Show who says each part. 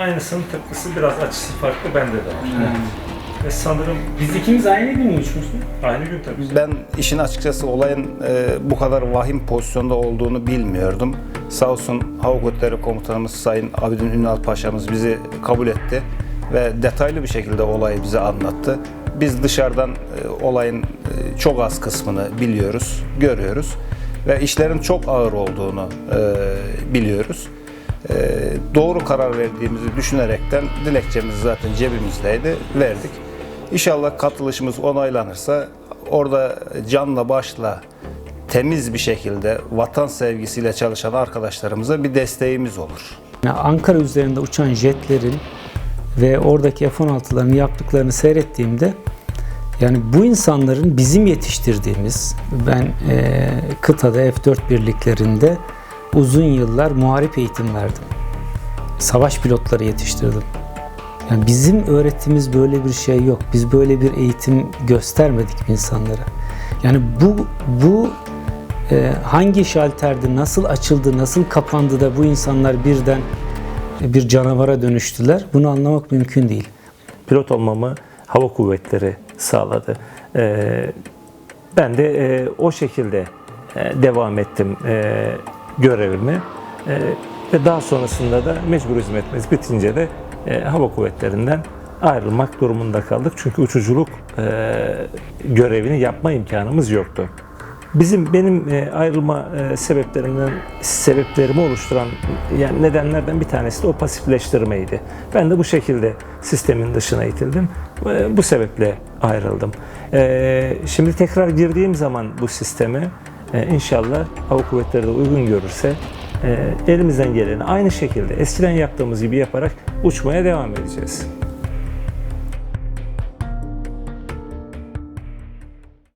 Speaker 1: aynısının tıpkısı biraz açısı farklı bende de var. Ve sanırım
Speaker 2: Biz ikimiz aynı gün mü uçmuştuk?
Speaker 1: aynı gün tabii.
Speaker 3: Ben işin açıkçası olayın e, bu kadar vahim pozisyonda olduğunu bilmiyordum. Sağ olsun Hava Kuvvetleri Komutanımız Sayın Abidin Ünal Paşa'mız bizi kabul etti ve detaylı bir şekilde olayı bize anlattı. Biz dışarıdan e, olayın e, çok az kısmını biliyoruz, görüyoruz ve işlerin çok ağır olduğunu e, biliyoruz. E, doğru karar verdiğimizi düşünerekten dilekçemiz zaten cebimizdeydi, verdik. İnşallah katılışımız onaylanırsa orada canla başla temiz bir şekilde vatan sevgisiyle çalışan arkadaşlarımıza bir desteğimiz olur.
Speaker 2: Yani Ankara üzerinde uçan jetlerin ve oradaki F-16'ların yaptıklarını seyrettiğimde yani bu insanların bizim yetiştirdiğimiz, ben e, kıtada F-4 birliklerinde uzun yıllar muharip eğitim verdim. Savaş pilotları yetiştirdim. Yani bizim öğrettiğimiz böyle bir şey yok. Biz böyle bir eğitim göstermedik insanlara. Yani bu bu e, hangi şalterde nasıl açıldı, nasıl kapandı da bu insanlar birden bir canavara dönüştüler? Bunu anlamak mümkün değil.
Speaker 4: pilot olmamı hava kuvvetleri sağladı. Ee, ben de e, o şekilde e, devam ettim e, görevimi. E, ve daha sonrasında da mecbur hizmetimiz bitince de e, hava kuvvetlerinden ayrılmak durumunda kaldık. Çünkü uçuculuk e, görevini yapma imkanımız yoktu. Bizim benim e, ayrılma e, sebeplerinden sebeplerimi oluşturan yani nedenlerden bir tanesi de o pasifleştirmeydi. Ben de bu şekilde sistemin dışına itildim. E, Bu sebeple ayrıldım. E, Şimdi tekrar girdiğim zaman bu sisteme e, inşallah hava kuvvetleri de uygun görürse e, elimizden geleni aynı şekilde eskiden yaptığımız gibi yaparak uçmaya devam edeceğiz.